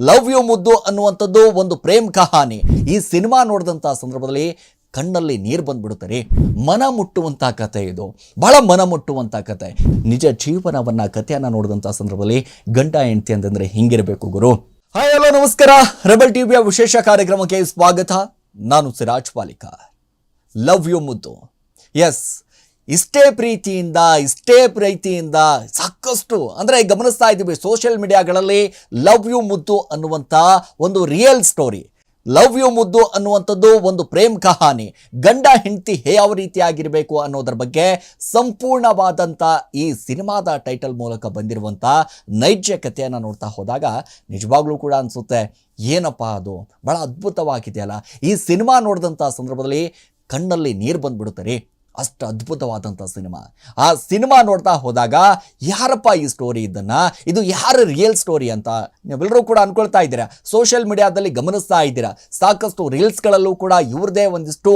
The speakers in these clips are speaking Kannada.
ಲವ್ ಯು ಮುದ್ದು ಅನ್ನುವಂಥದ್ದು ಒಂದು ಪ್ರೇಮ್ ಕಹಾನಿ. ಈ ಸಿನಿಮಾ ನೋಡಿದಂಥ ಸಂದರ್ಭದಲ್ಲಿ ಕಣ್ಣಲ್ಲಿ ನೀರು ಬಂದ್ಬಿಡುತ್ತೆ ಮನ ಮುಟ್ಟುವಂಥ ಕತೆ ಇದು. ಬಹಳ ಮನ ಮುಟ್ಟುವಂಥ ಕತೆ ನಿಜ ಜೀವನವನ್ನು ಕಥೆಯನ್ನು ನೋಡಿದಂಥ ಸಂದರ್ಭದಲ್ಲಿ ಗಂಡ ಹೆಂಡತಿ ಅಂತಂದರೆ ಹಿಂಗಿರಬೇಕು ಗುರು. ಹಾಯ್ ಹಲೋ ನಮಸ್ಕಾರ. ರೆಬಲ್ ಟಿವಿಯ ವಿಶೇಷ ಕಾರ್ಯಕ್ರಮಕ್ಕೆ ಸ್ವಾಗತ. ನಾನು Siraj Palika. Love You Muddu. Yes ಇಷ್ಟೇ ಪ್ರೀತಿಯಿಂದ ಇಷ್ಟೇ ಪ್ರೀತಿಯಿಂದ ಸಾಕಷ್ಟು ಅಂದರೆ ಗಮನಿಸ್ತಾ ಇದ್ದೀವಿ ಸೋಷಿಯಲ್ ಮೀಡಿಯಾಗಳಲ್ಲಿ ಲವ್ ಯು ಮುದ್ದು ಅನ್ನುವಂಥ ಒಂದು ರಿಯಲ್ ಸ್ಟೋರಿ ಲವ್ ಯು ಮುದ್ದು ಅನ್ನುವಂಥದ್ದು ಒಂದು ಪ್ರೇಮ್ ಕಹಾನಿ. ಗಂಡ, ಹೆಂಡತಿ ಯಾವ ರೀತಿಯಾಗಿರಬೇಕು ಅನ್ನೋದ್ರ ಬಗ್ಗೆ ಸಂಪೂರ್ಣವಾದಂಥ ಈ ಸಿನಿಮಾದ ಟೈಟಲ್ ಮೂಲಕ ಬಂದಿರುವಂಥ ನೈಜ ಕಥೆಯನ್ನು ನೋಡ್ತಾ ಹೋದಾಗ ನಿಜವಾಗ್ಲೂ ಕೂಡ ಅನಿಸುತ್ತೆ, ಏನಪ್ಪ ಅದು? ಭಾಳ ಅದ್ಭುತವಾಗಿದೆಯಲ್ಲ. ಈ ಸಿನಿಮಾ ನೋಡಿದಂಥ ಸಂದರ್ಭದಲ್ಲಿ ಕಣ್ಣಲ್ಲಿ ನೀರು ಬಂದ್ಬಿಡುತ್ತೆ ರೀ. ಅಷ್ಟು ಅದ್ಭುತವಾದಂಥ ಸಿನಿಮಾ. ಆ ಸಿನಿಮಾ ನೋಡ್ತಾ ಹೋದಾಗ ಯಾರಪ್ಪ ಈ ಸ್ಟೋರಿ ಇದನ್ನು? ಇದು ಯಾರ ರಿಯಲ್ ಸ್ಟೋರಿ ಅಂತ ನೀವೆಲ್ಲರೂ ಕೂಡ ಅಂದ್ಕೊಳ್ತಾ ಇದ್ದೀರಾ? ಸೋಷಿಯಲ್ ಮೀಡಿಯಾದಲ್ಲಿ ಗಮನಿಸ್ತಾ ಇದ್ದೀರಾ? ಸಾಕಷ್ಟು ರೀಲ್ಸ್ಗಳಲ್ಲೂ ಕೂಡ ಇವ್ರದೇ ಒಂದಿಷ್ಟು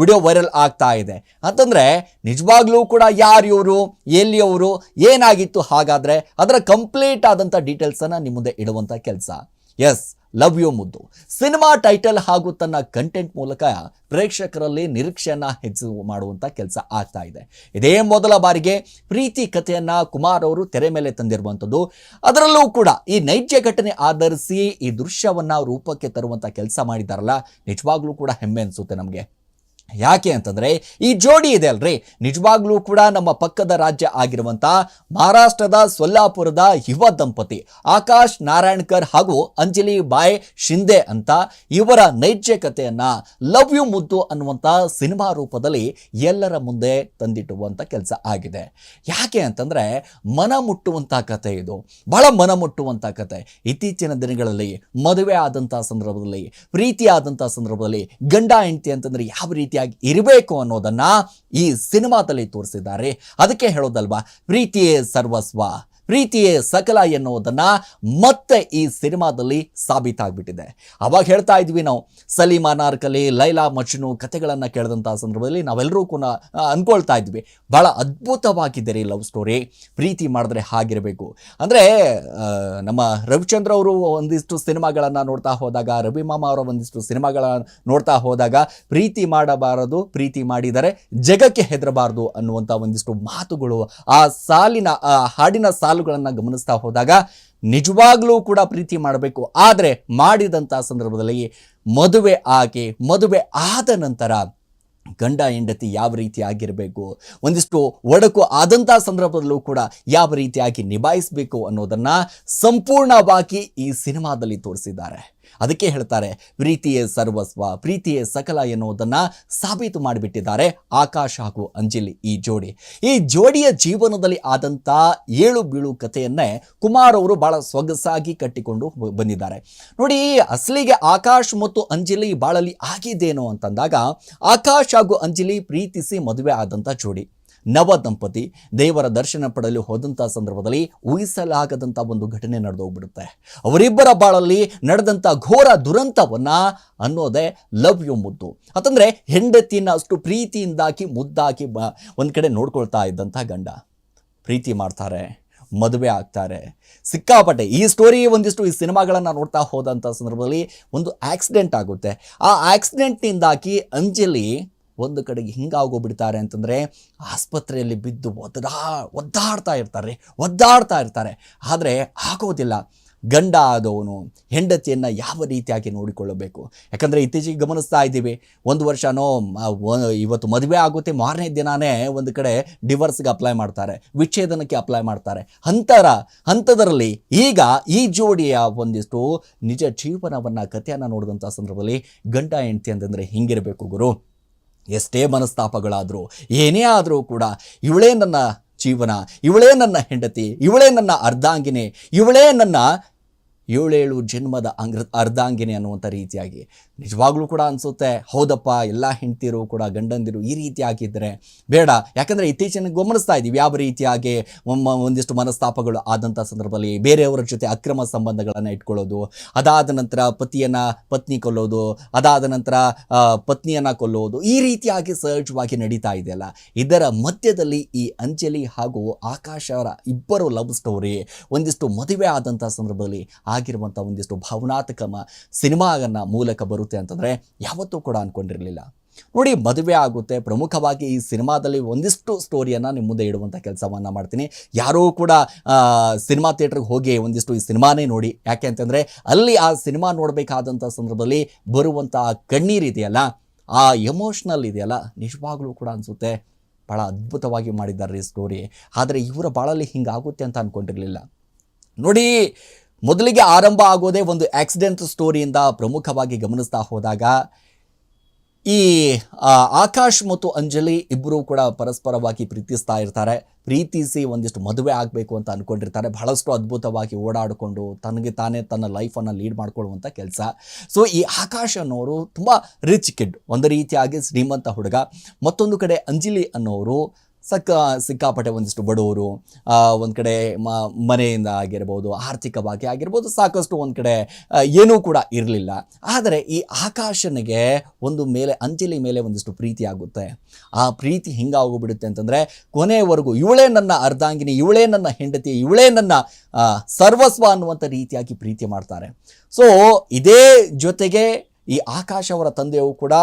ವಿಡಿಯೋ ವೈರಲ್ ಆಗ್ತಾ ಇದೆ. ಅಂತಂದರೆ ನಿಜವಾಗ್ಲೂ ಕೂಡ ಯಾರು ಇವರು ಎಲ್ಲಿಯವರು, ಏನಾಗಿತ್ತು ಹಾಗಾದರೆ ಅದರ ಕಂಪ್ಲೀಟ್ ಆದಂಥ ಡೀಟೇಲ್ಸನ್ನು ನಿಮ್ಮ ಮುಂದೆ ಇಡುವಂಥ ಕೆಲಸ. Yes Love You Muddu. Cinema title ಹಾಗೂ ತನ್ನ ಕಂಟೆಂಟ್ ಮೂಲಕ ಪ್ರೇಕ್ಷಕರಲ್ಲಿ ನಿರೀಕ್ಷೆಯನ್ನು ಹೆಚ್ಚು ಮಾಡುವಂತ ಕೆಲಸ ಆಗ್ತಾ ಇದೆ. ಇದೇ ಮೊದಲ ಬಾರಿಗೆ ಪ್ರೀತಿ ಕಥೆಯನ್ನ ಕುಮಾರ್ ಅವರು ತೆರೆ ಮೇಲೆ ತಂದಿರುವಂಥದ್ದು ಅದರಲ್ಲೂ ಕೂಡ ಈ ನೈಜ ಘಟನೆ ಆಧರಿಸಿ ಈ ದೃಶ್ಯವನ್ನ ರೂಪಕ್ಕೆ ತರುವಂತ ಕೆಲಸ ಮಾಡಿದಾರಲ್ಲ. ನಿಜವಾಗ್ಲೂ ಕೂಡ ಹೆಮ್ಮೆ ಅನಿಸುತ್ತೆ ನಮಗೆ. ಯಾಕೆ ಅಂತಂದರೆ ಈ ಜೋಡಿ ಇದೆ ಅಲ್ರಿ. ನಿಜವಾಗ್ಲೂ ಕೂಡ ನಮ್ಮ ಪಕ್ಕದ ರಾಜ್ಯ ಆಗಿರುವಂಥ ಮಹಾರಾಷ್ಟ್ರದ ಸೊಲ್ಲಾಪುರದ ಯುವ ದಂಪತಿ ಆಕಾಶ್ ನಾರಾಯಣ್ಕರ್ ಹಾಗೂ ಅಂಜಲಿ ಬಾಯ್ ಶಿಂದೆ ಅಂತ ಇವರ ನೈಜ ಕಥೆಯನ್ನು ಲವ್ ಯು ಮುದ್ದು ಅನ್ನುವಂಥ ಸಿನಿಮಾ ರೂಪದಲ್ಲಿ ಎಲ್ಲರ ಮುಂದೆ ತಂದಿಟ್ಟುವಂಥ ಕೆಲಸ ಆಗಿದೆ. ಯಾಕೆ ಅಂತಂದರೆ ಮನ ಮುಟ್ಟುವಂಥ ಕತೆ ಇದು. ಬಹಳ ಮನ ಮುಟ್ಟುವಂಥ ಕತೆ. ಇತ್ತೀಚಿನ ದಿನಗಳಲ್ಲಿ ಮದುವೆ ಆದಂಥ ಸಂದರ್ಭದಲ್ಲಿ ಪ್ರೀತಿ ಆದಂತ ಸಂದರ್ಭದಲ್ಲಿ ಗಂಡ ಹೆಂಡತಿ ಅಂತಂದ್ರೆ ಯಾವ ರೀತಿಯಾಗಿ ಇರಬೇಕು ಅನ್ನೋದನ್ನ ಈ ಸಿನಿಮಾದಲ್ಲಿ ತೋರಿಸಿದ್ದಾರೆ. ಅದಕ್ಕೆ ಹೇಳೋದಲ್ವಾ ಪ್ರೀತಿಯೇ ಸರ್ವಸ್ವ. ಪ್ರೀತಿಯೇ ಸಕಲ ಎನ್ನುವುದನ್ನ ಮತ್ತೆ ಈ ಸಿನಿಮಾದಲ್ಲಿ ಸಾಬೀತಾಗ್ಬಿಟ್ಟಿದೆ. ಅವಾಗ ಹೇಳ್ತಾ ಇದ್ವಿ ನಾವು, ಸಲೀಮಾ ನಾರ್ಕಲಿ, ಲೈಲಾ ಮಜ್ನು ಕಥೆಗಳನ್ನು ಕೇಳಿದಂಥ ಸಂದರ್ಭದಲ್ಲಿ ನಾವೆಲ್ಲರೂ ಕೂಡ ಅಂದ್ಕೊಳ್ತಾ ಇದ್ವಿ. ಬಹಳ ಅದ್ಭುತವಾಗಿದೆ ರೀ ಲವ್ ಸ್ಟೋರಿ, ಪ್ರೀತಿ ಮಾಡಿದ್ರೆ ಹಾಗಿರಬೇಕು. ಅಂದರೆ ನಮ್ಮ ರವಿಚಂದ್ರ ಅವರು ಒಂದಿಷ್ಟು ಸಿನಿಮಾಗಳನ್ನು ನೋಡ್ತಾ ಹೋದಾಗ, ರವಿ ಮಾಮ ಅವರ ಒಂದಿಷ್ಟು ಸಿನಿಮಾಗಳ ನೋಡ್ತಾ ಹೋದಾಗ, ಪ್ರೀತಿ ಮಾಡಬಾರದು, ಪ್ರೀತಿ ಮಾಡಿದರೆ ಜಗಕ್ಕೆ ಹೆದರಬಾರದು ಅನ್ನುವಂಥ ಒಂದಿಷ್ಟು ಮಾತುಗಳು ಆ ಸಾಲಿನ, ಆ ಹಾಡಿನ ಸಾಲುಗಳನ್ನು ಗಮನಿಸ್ತಾ ಹೋದಾಗ ನಿಜವಾಗ್ಲೂ ಕೂಡ ಪ್ರೀತಿ ಮಾಡಬೇಕು. ಆದರೆ ಮಾಡಿದಂಥ ಸಂದರ್ಭದಲ್ಲಿ ಮದುವೆ ಆಗಿ, ಮದುವೆ ಆದ ನಂತರ ಗಂಡ, ಹೆಂಡತಿ ಯಾವ ರೀತಿ ಆಗಿರಬೇಕು, ಒಂದಿಷ್ಟು ಒಡಕು ಆದಂಥ ಸಂದರ್ಭದಲ್ಲೂ ಕೂಡ ಯಾವ ರೀತಿಯಾಗಿ ನಿಭಾಯಿಸಬೇಕು ಅನ್ನೋದನ್ನ ಸಂಪೂರ್ಣವಾಗಿ ಈ ಸಿನಿಮಾದಲ್ಲಿ ತೋರಿಸಿದ್ದಾರೆ. ಅದಕ್ಕೆ ಹೇಳ್ತಾರೆ, ಪ್ರೀತಿಯೇ ಸರ್ವಸ್ವ, ಪ್ರೀತಿಯೇ ಸಕಲ ಎನ್ನುವುದನ್ನು ಸಾಬೀತು ಮಾಡಿಬಿಟ್ಟಿದ್ದಾರೆ ಆಕಾಶ್ ಹಾಗೂ ಅಂಜಲಿ ಈ ಜೋಡಿ. ಈ ಜೋಡಿಯ ಜೀವನದಲ್ಲಿ ಆದಂಥ ಏಳು ಬೀಳು ಕಥೆಯನ್ನೇ ಕುಮಾರ್ ಅವರು ಬಹಳ ಸೊಗಸಾಗಿ ಕಟ್ಟಿಕೊಂಡು ಬಂದಿದ್ದಾರೆ. ನೋಡಿ, ಅಸಲಿಗೆ ಆಕಾಶ್ ಮತ್ತು ಅಂಜಲಿ ಬಾಳಲಿ ಆಗಿದ್ದೇನು ಅಂತಂದಾಗ ಆಕಾಶ್ ಹಾಗೂ ಅಂಜಲಿ ಪ್ರೀತಿಸಿ ಮದುವೆ ಆದಂಥ ಜೋಡಿ. ನವ ದಂಪತಿ ದೇವರ ದರ್ಶನ ಪಡೆಯಲು ಹೋದಂಥ ಸಂದರ್ಭದಲ್ಲಿ ಊಹಿಸಲಾಗದಂಥ ಒಂದು ಘಟನೆ ನಡೆದೋಗ್ಬಿಡುತ್ತೆ. ಅವರಿಬ್ಬರ ಬಾಳಲ್ಲಿ ನಡೆದಂಥ ಘೋರ ದುರಂತವನ್ನು ಅನ್ನೋದೇ ಲವ್ ಯು ಮುದ್ದು. ಅಂತಂದರೆ ಹೆಂಡತಿನ ಅಷ್ಟು ಪ್ರೀತಿಯಿಂದಾಕಿ ಮುದ್ದಾಕಿ ಬ ಒಂದು ಕಡೆ ನೋಡ್ಕೊಳ್ತಾ ಇದ್ದಂಥ ಗಂಡ. ಪ್ರೀತಿ ಮಾಡ್ತಾರೆ, ಮದುವೆ ಆಗ್ತಾರೆ. ಸಿಕ್ಕಾಪಟ್ಟೆ ಈ ಸ್ಟೋರಿ ಒಂದಿಷ್ಟು ಈ ಸಿನಿಮಾಗಳನ್ನು ನೋಡ್ತಾ ಹೋದಂಥ ಸಂದರ್ಭದಲ್ಲಿ ಒಂದು ಆಕ್ಸಿಡೆಂಟ್ ಆಗುತ್ತೆ. ಆ ಆಕ್ಸಿಡೆಂಟ್ನಿಂದಾಗಿ ಅಂಜಲಿ ಒಂದು ಕಡೆಗೆ ಹಿಂಗಾಗೋಗ್ಬಿಡ್ತಾರೆ ಅಂತಂದರೆ ಆಸ್ಪತ್ರೆಯಲ್ಲಿ ಬಿದ್ದು ಒದ್ದಾ ಒದ್ದಾಡ್ತಾ ಇರ್ತಾರೆ ಒದ್ದಾಡ್ತಾ ಇರ್ತಾರೆ. ಆದರೆ ಆಗೋದಿಲ್ಲ. ಗಂಡ ಆದವನು ಹೆಂಡತಿಯನ್ನು ಯಾವ ರೀತಿಯಾಗಿ ನೋಡಿಕೊಳ್ಳಬೇಕು? ಯಾಕಂದರೆ ಇತ್ತೀಚೆಗೆ ಗಮನಿಸ್ತಾ ಇದ್ದೀವಿ. ಒಂದು ವರ್ಷನೋ ಇವತ್ತು ಮದುವೆ ಆಗುತ್ತೆ, ಮಾರನೇ ದಿನವೇ ಒಂದು ಕಡೆ ಡಿವರ್ಸ್ಗೆ ಅಪ್ಲೈ ಮಾಡ್ತಾರೆ, ವಿಚ್ಛೇದನಕ್ಕೆ ಅಪ್ಲೈ ಮಾಡ್ತಾರೆ. ಅಂತರ ಹಂತದರಲ್ಲಿ ಈಗ ಈ ಜೋಡಿಯ ಒಂದಿಷ್ಟು ನಿಜ ಜೀವನವನ್ನು, ಕಥೆಯನ್ನು ನೋಡಿದಂಥ ಸಂದರ್ಭದಲ್ಲಿ ಗಂಡ, ಹೆಂಡತಿ ಅಂತಂದರೆ ಹಿಂಗಿರಬೇಕು ಗುರು? ಎಷ್ಟೇ ಮನಸ್ತಾಪಗಳಾದರೂ, ಏನೇ ಆದರೂ ಕೂಡ ಇವಳೇ ನನ್ನ ಜೀವನ, ಇವಳೇ ನನ್ನ ಹೆಂಡತಿ, ಇವಳೇ ನನ್ನ ಅರ್ಧಾಂಗಿನಿ, ಇವಳೇ ನನ್ನ ಏಳೇಳು ಜನ್ಮದ ಅಂಗ್ರ ಅರ್ಧಾಂಗಿನಿ ಅನ್ನುವಂಥ ರೀತಿಯಾಗಿ. ನಿಜವಾಗ್ಲೂ ಕೂಡ ಅನಿಸುತ್ತೆ, ಹೌದಪ್ಪ, ಎಲ್ಲ ಹೆಂಡ್ತಿರು ಕೂಡ, ಗಂಡಂದಿರು ಈ ರೀತಿ ಆಗಿದ್ದರೆ ಬೇಡ. ಯಾಕಂದರೆ ಇತ್ತೀಚಿನ ಗಮನಿಸ್ತಾ ಇದ್ದೀವಿ, ಯಾವ ರೀತಿಯಾಗಿ ಒಂದಿಷ್ಟು ಮನಸ್ತಾಪಗಳು ಆದಂಥ ಸಂದರ್ಭದಲ್ಲಿ ಬೇರೆಯವರ ಜೊತೆ ಅಕ್ರಮ ಸಂಬಂಧಗಳನ್ನು ಇಟ್ಕೊಳ್ಳೋದು, ಅದಾದ ನಂತರ ಪತಿಯನ್ನು ಪತ್ನಿ ಕೊಲ್ಲೋದು, ಅದಾದ ನಂತರ ಪತ್ನಿಯನ್ನು ಪತ್ನಿಯನ್ನ ಕೊಲ್ಲೋದು, ಈ ರೀತಿಯಾಗಿ ಸಹಜವಾಗಿ ನಡೀತಾ ಇದೆಯಲ್ಲ ಇದರ ಮಧ್ಯದಲ್ಲಿ ಈ ಅಂಜಲಿ ಹಾಗೂ ಆಕಾಶ ಅವರ ಇಬ್ಬರು ಲವ್ ಸ್ಟೋರಿ, ಒಂದಿಷ್ಟು ಮದುವೆ ಆದಂಥ ಸಂದರ್ಭದಲ್ಲಿ ಆ ಆಗಿರುವಂಥ ಒಂದಿಷ್ಟು ಭಾವನಾತ್ಮಕ ಸಿನಿಮಾನ ಮೂಲಕ ಬರುತ್ತೆ ಅಂತಂದರೆ ಯಾವತ್ತೂ ಕೂಡ ಅಂದ್ಕೊಂಡಿರಲಿಲ್ಲ ನೋಡಿ, ಮದುವೆ ಆಗುತ್ತೆ. ಪ್ರಮುಖವಾಗಿ ಈ ಸಿನಿಮಾದಲ್ಲಿ ಒಂದಿಷ್ಟು ಸ್ಟೋರಿಯನ್ನು ನಿಮ್ಮ ಮುಂದೆ ಇಡುವಂಥ ಕೆಲಸವನ್ನು ಮಾಡ್ತೀನಿ. ಯಾರೂ ಕೂಡ ಸಿನಿಮಾ ಥಿಯೇಟ್ರಿಗೆ ಹೋಗಿ ಒಂದಿಷ್ಟು ಈ ಸಿನಿಮಾನೇ ನೋಡಿ. ಯಾಕೆ ಅಂತಂದರೆ ಅಲ್ಲಿ ಆ ಸಿನಿಮಾ ನೋಡಬೇಕಾದಂಥ ಸಂದರ್ಭದಲ್ಲಿ ಬರುವಂಥ ಕಣ್ಣೀರು ಇದೆಯಲ್ಲ, ಆ ಎಮೋಷ್ನಲ್ ಇದೆಯಲ್ಲ, ನಿಜವಾಗ್ಲೂ ಕೂಡ ಅನಿಸುತ್ತೆ. ಭಾಳ ಅದ್ಭುತವಾಗಿ ಮಾಡಿದ್ದಾರೆ ಈ ಸ್ಟೋರಿ ಆದರೆ ಇವರ ಬಾಳಲ್ಲಿ ಹಿಂಗಾಗುತ್ತೆ ಅಂತ ಅಂದ್ಕೊಂಡಿರಲಿಲ್ಲ ನೋಡಿ ಮೊದಲಿಗೆ ಆರಂಭ ಆಗೋದೇ ಒಂದು ಆಕ್ಸಿಡೆಂಟ್ ಸ್ಟೋರಿಯಿಂದ ಪ್ರಮುಖವಾಗಿ ಗಮನಿಸ್ತಾ ಹೋದಾಗ, ಈ ಆಕಾಶ್ ಮತ್ತು ಅಂಜಲಿ ಇಬ್ಬರು ಕೂಡ ಪರಸ್ಪರವಾಗಿ ಪ್ರೀತಿಸ್ತಾ ಇರ್ತಾರೆ. ಪ್ರೀತಿಸಿ ಒಂದಿಷ್ಟು ಮದುವೆ ಆಗಬೇಕು ಅಂತ ಅಂದ್ಕೊಂಡಿರ್ತಾರೆ ಬಹಳಷ್ಟು ಅದ್ಭುತವಾಗಿ ಓಡಾಡಿಕೊಂಡು ತನಗೆ ತಾನೇ ತನ್ನ ಲೈಫನ್ನು ಲೀಡ್ ಮಾಡ್ಕೊಳ್ಳುವಂಥ ಕೆಲಸ. ಸೊ ಈ ಆಕಾಶ್ ಅನ್ನೋರು ತುಂಬ ರಿಚ್ ಕಿಡ್ ಒಂದು ರೀತಿಯಾಗಿ ಶ್ರೀಮಂತ ಹುಡುಗ. ಮತ್ತೊಂದು ಕಡೆ ಅಂಜಲಿ ಅನ್ನೋರು ಸಕ್ಕ ಸಿಕ್ಕಾಪಟ್ಟೆ ಒಂದಿಷ್ಟು ಬಡವರು ಒಂದು ಕಡೆ ಮ, ಮನೆಯಿಂದ ಆಗಿರ್ಬೋದು, ಆರ್ಥಿಕವಾಗಿ ಆಗಿರ್ಬೋದು ಸಾಕಷ್ಟು ಒಂದು ಕಡೆ ಏನೂ ಕೂಡ ಇರಲಿಲ್ಲ. ಆದರೆ ಈ ಆಕಾಶನಿಗೆ ಒಂದು ಮೇಲೆ, ಅಂಜಲಿ ಮೇಲೆ ಒಂದಿಷ್ಟು ಪ್ರೀತಿ ಆಗುತ್ತೆ. ಆ ಪ್ರೀತಿ ಹಿಂಗಾಗೋಗ್ಬಿಡುತ್ತೆ ಅಂತಂದರೆ ಕೊನೆಯವರೆಗೂ ಇವಳೇ ನನ್ನ ಅರ್ಧಾಂಗಿನಿ, ಇವಳೇ ನನ್ನ ಹೆಂಡತಿ, ಇವಳೇ ನನ್ನ ಸರ್ವಸ್ವ ಅನ್ನುವಂಥ ರೀತಿಯಾಗಿ ಪ್ರೀತಿ ಮಾಡ್ತಾರೆ. ಸೊ ಇದೇ ಜೊತೆಗೆ ಈ ಆಕಾಶ ಅವರ ತಂದೆಯು ಕೂಡ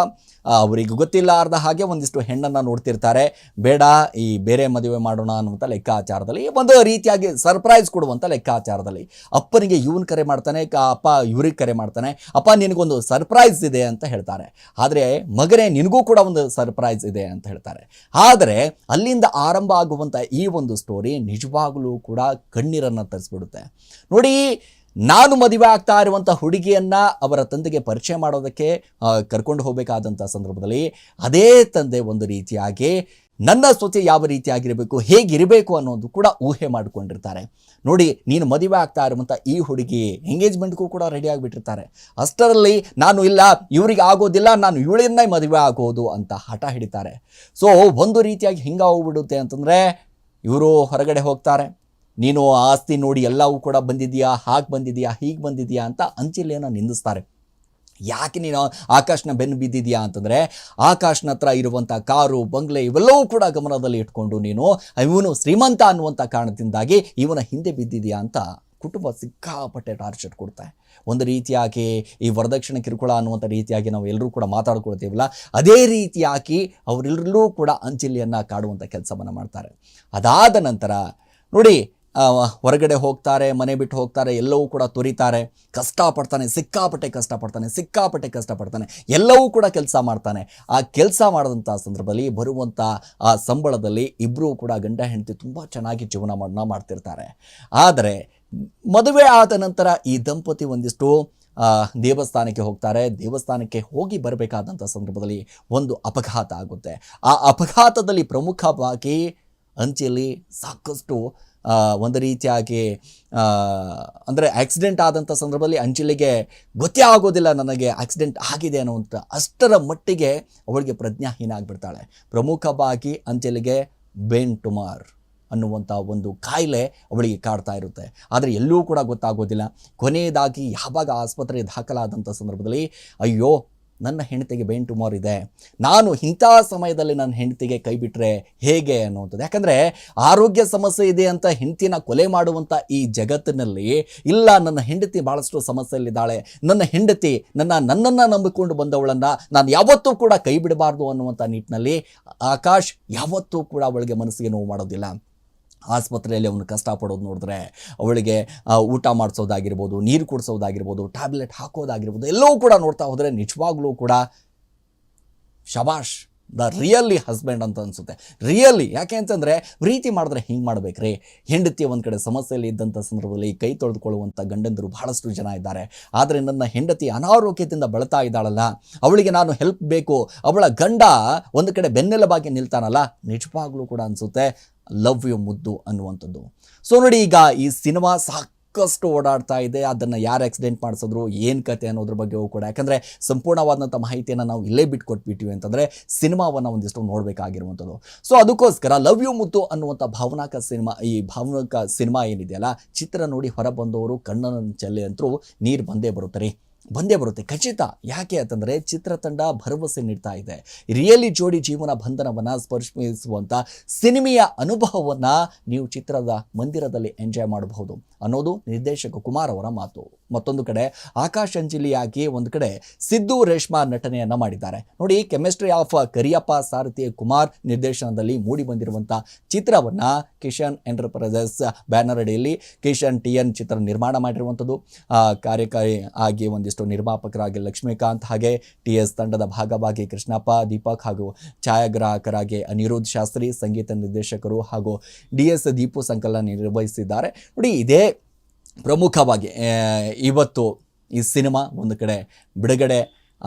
ಅವರಿಗೆ ಗೊತ್ತಿಲ್ಲಾರ್ದ ಹಾಗೆ ಒಂದಿಷ್ಟು ಹೆಣ್ಣನ್ನು ನೋಡ್ತಿರ್ತಾರೆ. ಬೇಡ, ಈ ಬೇರೆ ಮದುವೆ ಮಾಡೋಣ ಅನ್ನುವಂಥ ಲೆಕ್ಕಾಚಾರದಲ್ಲಿ, ಒಂದು ರೀತಿಯಾಗಿ ಸರ್ಪ್ರೈಸ್ ಕೊಡುವಂಥ ಲೆಕ್ಕಾಚಾರದಲ್ಲಿ. ಅಪ್ಪನಿಗೆ ಇವನ್ ಕರೆ ಮಾಡ್ತಾನೆ ಅಪ್ಪ ಇವ್ರಿಗೆ ಕರೆ ಮಾಡ್ತಾನೆ, ಅಪ್ಪ ನಿನಗೊಂದು ಸರ್ಪ್ರೈಸ್ ಇದೆ ಅಂತ ಹೇಳ್ತಾರೆ. ಆದರೆ ಮಗನೇ ನಿನಗೂ ಕೂಡ ಒಂದು ಸರ್ಪ್ರೈಸ್ ಇದೆ ಅಂತ ಹೇಳ್ತಾರೆ. ಆದರೆ ಅಲ್ಲಿಂದ ಆರಂಭ ಆಗುವಂಥ ಈ ಒಂದು ಸ್ಟೋರಿ ನಿಜವಾಗಲೂ ಕೂಡ ಕಣ್ಣೀರನ್ನು ತರಿಸ್ಬಿಡುತ್ತೆ. ನೋಡಿ ನಾನು ಮದುವೆ ಆಗ್ತಾ ಇರುವಂಥ ಹುಡುಗಿಯನ್ನು ಅವರ ತಂದೆಗೆ ಪರಿಚಯ ಮಾಡೋದಕ್ಕೆ ಕರ್ಕೊಂಡು ಹೋಗಬೇಕಾದಂಥ ಸಂದರ್ಭದಲ್ಲಿ ಅದೇ ತಂದೆ ಒಂದು ರೀತಿಯಾಗಿ ನನ್ನ ಸೊಸೆ ಯಾವ ರೀತಿಯಾಗಿರಬೇಕು, ಹೇಗಿರಬೇಕು ಅನ್ನೋದು ಕೂಡ ಊಹೆ ಮಾಡಿಕೊಂಡಿರ್ತಾರೆ. ನೋಡಿ, ನೀನು ಮದುವೆ ಆಗ್ತಾ ಇರುವಂಥ ಈ ಹುಡುಗಿ ಎಂಗೇಜ್ಮೆಂಟ್ಗೂ ಕೂಡ ರೆಡಿ ಆಗಿಬಿಟ್ಟಿರ್ತಾರೆ. ಅಷ್ಟರಲ್ಲಿ ನಾನು ಇಲ್ಲ, ಇವರಿಗೆ ಆಗೋದಿಲ್ಲ, ನಾನು ಇವಳನ್ನೇ ಮದುವೆ ಆಗೋದು ಅಂತ ಹಠ ಹಿಡಿತಾರೆ. ಸೊ ಒಂದು ರೀತಿಯಾಗಿ ಹಿಂಗೆ ಹೋಗ್ಬಿಡುತ್ತೆ ಅಂತಂದರೆ ಇವರು ಹೊರಗಡೆ ಹೋಗ್ತಾರೆ. ನೀನು ಆಸ್ತಿ ನೋಡಿ ಎಲ್ಲವೂ ಕೂಡ ಬಂದಿದೆಯಾ? ಹಾಗೆ ಬಂದಿದೆಯಾ? ಹೀಗೆ ಬಂದಿದೆಯಾ? ಅಂತ ಅಂಚಿಲೆಯನ್ನು ನಿಂದಿಸ್ತಾರೆ. ಯಾಕೆ ನೀನು ಆಕಾಶ್ನ ಬೆನ್ನು ಬಿದ್ದಿದೆಯಾ ಅಂತಂದರೆ, ಆಕಾಶ್ನ ಹತ್ರ ಇರುವಂಥ ಕಾರು, ಬಂಗ್ಲೆ ಇವೆಲ್ಲವೂ ಕೂಡ ಗಮನದಲ್ಲಿ ಇಟ್ಕೊಂಡು ನೀನು ಇವನು ಶ್ರೀಮಂತ ಅನ್ನುವಂಥ ಕಾರಣದಿಂದಾಗಿ ಇವನ ಹಿಂದೆ ಬಿದ್ದಿದೆಯಾ ಅಂತ ಕುಟುಂಬ ಸಿಕ್ಕಾಪಟ್ಟೆ ಟಾರ್ಚರ್ ಕೊಡ್ತಾರೆ. ಒಂದು ರೀತಿಯಾಗಿ ಈ ವರದಕ್ಷಿಣೆ ಕಿರುಕುಳ ಅನ್ನುವಂಥ ರೀತಿಯಾಗಿ ನಾವು ಎಲ್ಲರೂ ಕೂಡ ಮಾತಾಡ್ಕೊಳ್ತೀವಲ್ಲ, ಅದೇ ರೀತಿಯಾಗಿ ಅವರೆಲ್ಲರೂ ಕೂಡ ಅಂಚಿಲಿಯನ್ನು ಕಾಡುವಂಥ ಕೆಲಸವನ್ನು ಮಾಡ್ತಾರೆ. ಅದಾದ ನಂತರ ನೋಡಿ ಹೊರಗಡೆ ಹೋಗ್ತಾರೆ, ಮನೆ ಬಿಟ್ಟು ಹೋಗ್ತಾರೆ, ಎಲ್ಲವೂ ಕೂಡ ತೊರಿತಾರೆ. ಕಷ್ಟಪಡ್ತಾನೆ, ಸಿಕ್ಕಾಪಟ್ಟೆ ಕಷ್ಟಪಡ್ತಾನೆ ಸಿಕ್ಕಾಪಟ್ಟೆ ಕಷ್ಟಪಡ್ತಾನೆ. ಎಲ್ಲವೂ ಕೂಡ ಕೆಲಸ ಮಾಡ್ತಾನೆ. ಆ ಕೆಲಸ ಮಾಡಿದಂಥ ಸಂದರ್ಭದಲ್ಲಿ ಬರುವಂಥ ಆ ಸಂಬಳದಲ್ಲಿ ಇಬ್ಬರೂ ಕೂಡ ಗಂಡ ಹೆಂಡತಿ ತುಂಬ ಚೆನ್ನಾಗಿ ಜೀವನ ಮಾಡನ್ನ ಮಾಡ್ತಿರ್ತಾರೆ. ಆದರೆ ಮದುವೆ ಆದ ನಂತರ ಈ ದಂಪತಿ ಒಂದಿಷ್ಟು ದೇವಸ್ಥಾನಕ್ಕೆ ಹೋಗ್ತಾರೆ. ದೇವಸ್ಥಾನಕ್ಕೆ ಹೋಗಿ ಬರಬೇಕಾದಂಥ ಸಂದರ್ಭದಲ್ಲಿ ಒಂದು ಅಪಘಾತ ಆಗುತ್ತೆ. ಆ ಅಪಘಾತದಲ್ಲಿ ಪ್ರಮುಖವಾಗಿ ಅಂಚೆಯಲ್ಲಿ ಸಾಕಷ್ಟು ಒಂದು ರೀತಿಯಾಗಿ ಅಂದರೆ ಆಕ್ಸಿಡೆಂಟ್ ಆದಂಥ ಸಂದರ್ಭದಲ್ಲಿ ಅಂಜಲಿಗೆ ಗೊತ್ತೇ ಆಗೋದಿಲ್ಲ ನನಗೆ ಆಕ್ಸಿಡೆಂಟ್ ಆಗಿದೆ ಅನ್ನುವಂಥ ಅಷ್ಟರ ಮಟ್ಟಿಗೆ ಅವಳಿಗೆ ಪ್ರಜ್ಞಾಹೀನ ಆಗಿಬಿಡ್ತಾಳೆ ಪ್ರಮುಖವಾಗಿ ಅಂಜಲಿಗೆ ಬೇನ್ ಟುಮಾರ್ ಅನ್ನುವಂಥ ಒಂದು ಕಾಯಿಲೆ ಅವಳಿಗೆ ಕಾಡ್ತಾ ಇರುತ್ತೆ. ಆದರೆ ಎಲ್ಲೂ ಕೂಡ ಗೊತ್ತಾಗೋದಿಲ್ಲ. ಕೊನೆಯದಾಗಿ ಯಾವಾಗ ಆಸ್ಪತ್ರೆಗೆ ದಾಖಲಾದಂಥ ಸಂದರ್ಭದಲ್ಲಿ, ಅಯ್ಯೋ ನನ್ನ ಹೆಂಡತಿಗೆ ಬೇನ್ ಟುಮಾರ್ ಇದೆ. ನಾನು ಇಂಥ ಸಮಯದಲ್ಲಿ ನನ್ನ ಹೆಂಡತಿಗೆ ಕೈ ಬಿಟ್ಟರೆ ಹೇಗೆ ಅನ್ನುವಂಥದ್ದು. ಯಾಕಂದರೆ ಆರೋಗ್ಯ ಸಮಸ್ಯೆ ಇದೆ ಅಂತ ಹೆಂಡತಿನ ಕೊಲೆ ಮಾಡುವಂಥ ಈ ಜಗತ್ತಿನಲ್ಲಿ ಇಲ್ಲ, ನನ್ನ ಹೆಂಡತಿ ಭಾಳಷ್ಟು ಸಮಸ್ಯೆಯಲ್ಲಿದ್ದಾಳೆ. ನನ್ನ ಹೆಂಡತಿ ನನ್ನ ನನ್ನನ್ನು ನಂಬಿಕೊಂಡು ಬಂದವಳನ್ನು ನಾನು ಯಾವತ್ತೂ ಕೂಡ ಕೈ ಬಿಡಬಾರ್ದು ಅನ್ನುವಂಥ ನಿಟ್ಟಿನಲ್ಲಿ ಆಕಾಶ್ ಯಾವತ್ತೂ ಕೂಡ ಅವಳಿಗೆ ಮನಸ್ಸಿಗೆ ನೋವು ಮಾಡೋದಿಲ್ಲ. ಆಸ್ಪತ್ರೆಯಲ್ಲಿ ಅವನು ಕಷ್ಟಪಡೋದು ನೋಡಿದ್ರೆ ಅವಳಿಗೆ ಊಟ ಮಾಡಿಸೋದಾಗಿರ್ಬೋದು, ನೀರು ಕುಡಿಸೋದಾಗಿರ್ಬೋದು, ಟ್ಯಾಬ್ಲೆಟ್ ಹಾಕೋದಾಗಿರ್ಬೋದು, ಎಲ್ಲವೂ ಕೂಡ ನೋಡ್ತಾ ಹೋದರೆ ನಿಜವಾಗ್ಲೂ ಕೂಡ ಶಬಾಷ್ ದ ರಿಯಲಿ ಹಸ್ಬೆಂಡ್ ಅಂತ ಅನಿಸುತ್ತೆ. ರಿಯಲಿ ಯಾಕೆ ಅಂತಂದರೆ ಪ್ರೀತಿ ಮಾಡಿದ್ರೆ ಹಿಂಗೆ ಮಾಡಬೇಕ್ರಿ? ಹೆಂಡತಿ ಒಂದು ಕಡೆ ಸಮಸ್ಯೆಯಲ್ಲಿ ಇದ್ದಂಥ ಸಂದರ್ಭದಲ್ಲಿ ಕೈ ತೊಳೆದುಕೊಳ್ಳುವಂಥ ಗಂಡಂದರು ಬಹಳಷ್ಟು ಜನ ಇದ್ದಾರೆ. ಆದರೆ ನನ್ನ ಹೆಂಡತಿ ಅನಾರೋಗ್ಯದಿಂದ ಬಳತಾ ಇದ್ದಾಳಲ್ಲ, ಅವಳಿಗೆ ನಾನು ಹೆಲ್ಪ್ ಬೇಕು, ಅವಳ ಗಂಡ ಒಂದು ಕಡೆ ಬೆನ್ನೆಲುಬಾಗಿ ನಿಲ್ತಾನಲ್ಲ, ನಿಜವಾಗ್ಲೂ ಕೂಡ ಅನಿಸುತ್ತೆ. ಲವ್ ಯು ಮುದ್ದು ಅನ್ನುವಂಥದ್ದು. ಸೊ ನೋಡಿ ಈಗ ಈ ಸಿನಿಮಾ ಸಾಕಷ್ಟು ಓಡಾಡ್ತಾ ಇದೆ, ಅದನ್ನು ಯಾರು ಆಕ್ಸಿಡೆಂಟ್ ಮಾಡಿಸಿದ್ರು, ಏನು ಕತೆ ಅನ್ನೋದ್ರ ಬಗ್ಗೆಯೂ ಕೂಡ. ಯಾಕಂದರೆ ಸಂಪೂರ್ಣವಾದಂಥ ಮಾಹಿತಿಯನ್ನು ನಾವು ಇಲ್ಲೇ ಬಿಟ್ಕೊಟ್ಬಿಟ್ಟಿವಿ ಅಂತಂದರೆ ಸಿನಿಮಾವನ್ನು ಒಂದಿಷ್ಟು ನೋಡಬೇಕಾಗಿರುವಂಥದ್ದು. ಸೊ ಅದಕ್ಕೋಸ್ಕರ ಲವ್ ಯು ಮುದ್ದು ಅನ್ನುವಂಥ ಭಾವನಾಕ ಸಿನಿಮಾ, ಈ ಭಾವನಾಕ ಸಿನಿಮಾ ಏನಿದೆಯಲ್ಲ, ಚಿತ್ರ ನೋಡಿ ಹೊರ ಬಂದವರು ಕಣ್ಣನ್ನು ಚೆಲ್ಲಿ ಅಂತರೂ ನೀರು ಬಂದೇ ಬರುತ್ತೆ ರೀ. ಬಂದೇ ಬರುತ್ತೆ. ಖಚಿತ ಯಾಕೆ ಅಂತಂದರೆ ಚಿತ್ರತಂಡ ಭರವಸೆ ನೀಡ್ತಾ ಇದೆ. ರಿಯಲಿ ಜೋಡಿ ಜೀವನ ಬಂಧನವನ್ನು ಸ್ಪರ್ಶಿಸುವಂಥ ಸಿನಿಮೆಯ ಅನುಭವವನ್ನು ನೀವು ಚಿತ್ರದ ಮಂದಿರದಲ್ಲಿ ಎಂಜಾಯ್ ಮಾಡಬಹುದು. ಅನ್ನೋದು ನಿರ್ದೇಶಕ ಕುಮಾರ್ ಅವರ ಮಾತು. ಮತ್ತೊಂದು ಕಡೆ ಆಕಾಶ್ ಅಂಜಲಿಯಾಗಿ ಒಂದು ಕಡೆ ಸಿದ್ದು ರೇಷ್ಮಾ ನಟನೆಯನ್ನು ಮಾಡಿದ್ದಾರೆ. ನೋಡಿ, ಕೆಮಿಸ್ಟ್ರಿ ಆಫ್ ಕರಿಯಪ್ಪ ಸಾರಥಿ ಕುಮಾರ್ ನಿರ್ದೇಶನದಲ್ಲಿ ಮೂಡಿ ಬಂದಿರುವಂಥ ಚಿತ್ರವನ್ನು ಕಿಶನ್ ಎಂಟರ್ಪ್ರೈಸಸ್ ಬ್ಯಾನರ್ ಅಡಿಯಲ್ಲಿ ಕಿಶನ್ ಟಿ ಎನ್ ಚಿತ್ರ ನಿರ್ಮಾಣ ಮಾಡಿರುವಂಥದ್ದು. ಕಾರ್ಯಕಾರಿ ಆಗಿ ಒಂದಿಷ್ಟು ನಿರ್ಮಾಪಕರಾಗಿ ಲಕ್ಷ್ಮೀಕಾಂತ್ ಹಾಗೆ ಟಿ ಎಸ್ ತಂಡದ ಭಾಗವಾಗಿ ಕೃಷ್ಣಪ್ಪ, ದೀಪಕ್ ಹಾಗೂ ಛಾಯಾಗ್ರಾಹಕರಾಗಿ ಅನಿರುದ್ಧ ಶಾಸ್ತ್ರಿ, ಸಂಗೀತ ನಿರ್ದೇಶಕರು ಹಾಗೂ ಡಿ ಎಸ್ ದೀಪು ಸಂಕಲನ ನಿರ್ವಹಿಸಿದ್ದಾರೆ. ನೋಡಿ, ಇದೇ ಪ್ರಮುಖವಾಗಿ ಇವತ್ತು ಈ ಸಿನಿಮಾ ಒಂದು ಕಡೆ ಬಿಡುಗಡೆ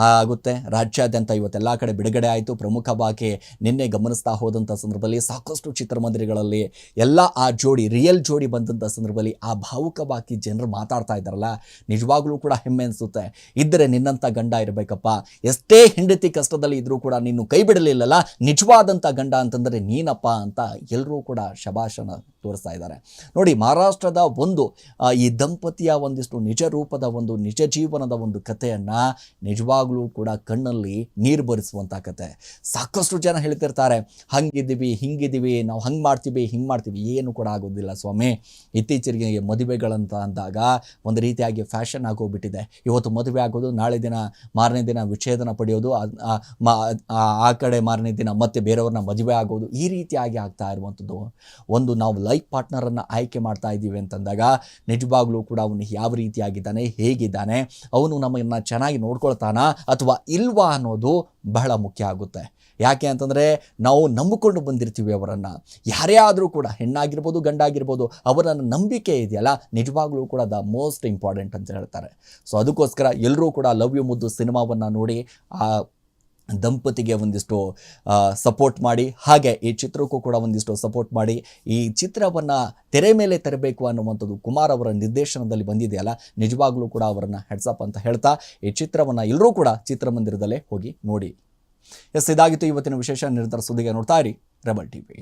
ಆಗುತ್ತೆ. ರಾಜ್ಯಾದ್ಯಂತ ಇವತ್ತೆಲ್ಲ ಕಡೆ ಬಿಡುಗಡೆ ಆಯಿತು. ಪ್ರಮುಖವಾಗಿ ನಿನ್ನೆ ಗಮನಿಸ್ತಾ ಹೋದಂಥ ಸಂದರ್ಭದಲ್ಲಿ ಸಾಕಷ್ಟು ಚಿತ್ರಮಂದಿರಗಳಲ್ಲಿ ಎಲ್ಲ ಆ ಜೋಡಿ, ರಿಯಲ್ ಜೋಡಿ ಬಂದಂಥ ಸಂದರ್ಭದಲ್ಲಿ ಆ ಭಾವುಕವಾಗಿ ಜನರು ಮಾತಾಡ್ತಾ ಇದ್ದಾರಲ್ಲ, ನಿಜವಾಗ್ಲೂ ಕೂಡ ಹೆಮ್ಮೆ ಅನಿಸುತ್ತೆ. ಇದ್ದರೆ ನಿನ್ನಂಥ ಗಂಡ ಇರಬೇಕಪ್ಪ. ಎಷ್ಟೇ ಹೆಂಡತಿ ಕಷ್ಟದಲ್ಲಿ ಇದ್ದರೂ ಕೂಡ ನೀನು ಕೈ ಬಿಡಲಿಲ್ಲಲ್ಲ ನಿಜವಾದಂಥ ಗಂಡ ಅಂತಂದರೆ ನೀನಪ್ಪ ಅಂತ ಎಲ್ಲರೂ ಕೂಡ ಶಬಾಷನ ತೋರಿಸ್ತಾ ಇದ್ದಾರೆ. ನೋಡಿ, ಮಹಾರಾಷ್ಟ್ರದ ಒಂದು ಈ ದಂಪತಿಯ ಒಂದಿಷ್ಟು ನಿಜ ರೂಪದ ಒಂದು, ನಿಜ ಜೀವನದ ಒಂದು ಕಥೆಯನ್ನು ನಿಜವಾಗ್ಲೂ ಕೂಡ ಕಣ್ಣಲ್ಲಿ ನೀರು ಬರಿಸುವಂಥ ಕತೆ ಸಾಕಷ್ಟು ಜನ ಹೇಳ್ತಿರ್ತಾರೆ, ಹಂಗಿದ್ದೀವಿ, ಹಿಂಗಿದ್ದೀವಿ, ನಾವು ಹಂಗೆ ಮಾಡ್ತೀವಿ, ಹಿಂಗೆ ಮಾಡ್ತೀವಿ, ಏನು ಕೂಡ ಆಗೋದಿಲ್ಲ ಸ್ವಾಮಿ. ಇತ್ತೀಚೆಗೆ ಮದುವೆಗಳಂತ ಅಂದಾಗ ಒಂದು ರೀತಿಯಾಗಿ ಫ್ಯಾಷನ್ ಆಗೋಗ್ಬಿಟ್ಟಿದೆ. ಇವತ್ತು ಮದುವೆ ಆಗೋದು, ನಾಳೆ ದಿನ ಮಾರನೇ ದಿನ ವಿಚ್ಛೇದನ ಪಡೆಯೋದು ಆ- ಕಡೆ ಮಾರನೇ ದಿನ ಮತ್ತೆ ಬೇರೆಯವ್ರನ್ನ ಮದುವೆ ಆಗೋದು, ಈ ರೀತಿಯಾಗಿ ಆಗ್ತಾ ಇರುವಂಥದ್ದು. ಒಂದು ನಾವು ಲೈಫ್ ಪಾರ್ಟ್ನರನ್ನು ಆಯ್ಕೆ ಮಾಡ್ತಾ ಇದ್ದೀವಿ ಅಂತಂದಾಗ ನಿಜವಾಗ್ಲೂ ಕೂಡ ಅವನು ಯಾವ ರೀತಿಯಾಗಿದ್ದಾನೆ, ಹೇಗಿದ್ದಾನೆ, ಅವನು ನಮ್ಮನ್ನು ಚೆನ್ನಾಗಿ ನೋಡ್ಕೊಳ್ತಾನಾ ಅಥವಾ ಇಲ್ವಾ ಅನ್ನೋದು ಬಹಳ ಮುಖ್ಯ ಆಗುತ್ತೆ. ಯಾಕೆ ಅಂತಂದರೆ ನಾವು ನಂಬಿಕೊಂಡು ಬಂದಿರ್ತೀವಿ ಅವರನ್ನು. ಯಾರೇ ಆದರೂ ಕೂಡ, ಹೆಣ್ಣಾಗಿರ್ಬೋದು, ಗಂಡಾಗಿರ್ಬೋದು ಅವರ ನಂಬಿಕೆ ಇದೆಯಲ್ಲ, ನಿಜವಾಗ್ಲೂ ಕೂಡ ದ ಮೋಸ್ಟ್ ಇಂಪಾರ್ಟೆಂಟ್ ಅಂತ ಹೇಳ್ತಾರೆ. ಸೊ, ಅದಕ್ಕೋಸ್ಕರ ಎಲ್ಲರೂ ಕೂಡ ಲವ್ ಯು ಮುದ್ದು ಸಿನಿಮಾವನ್ನು ನೋಡಿ, ಆ ದಂಪತಿಗೆ ಒಂದಿಷ್ಟು ಸಪೋರ್ಟ್ ಮಾಡಿ, ಹಾಗೆ ಈ ಚಿತ್ರಕ್ಕೂ ಕೂಡ ಒಂದಿಷ್ಟು ಸಪೋರ್ಟ್ ಮಾಡಿ, ಈ ಚಿತ್ರವನ್ನು ತೆರೆ ಮೇಲೆ ತರಬೇಕು ಅನ್ನುವಂಥದ್ದು ಕುಮಾರ್ ಅವರ ನಿರ್ದೇಶನದಲ್ಲಿ ಬಂದಿದೆಯಲ್ಲ ನಿಜವಾಗ್ಲೂ ಕೂಡ ಅವರನ್ನು ಹೆಡ್ಸಪ್ ಅಂತ ಹೇಳ್ತಾ, ಈ ಚಿತ್ರವನ್ನು ಎಲ್ಲರೂ ಕೂಡ ಚಿತ್ರಮಂದಿರದಲ್ಲೇ ಹೋಗಿ ನೋಡಿ. ಎಸ್, ಇದಾಗಿತ್ತು ಇವತ್ತಿನ ವಿಶೇಷ ನಿರ್ಧಾರ ಸುದ್ದಿಗೆ ನೋಡ್ತಾ ಇರಿ, ರೆಬಲ್ ಟಿವಿ.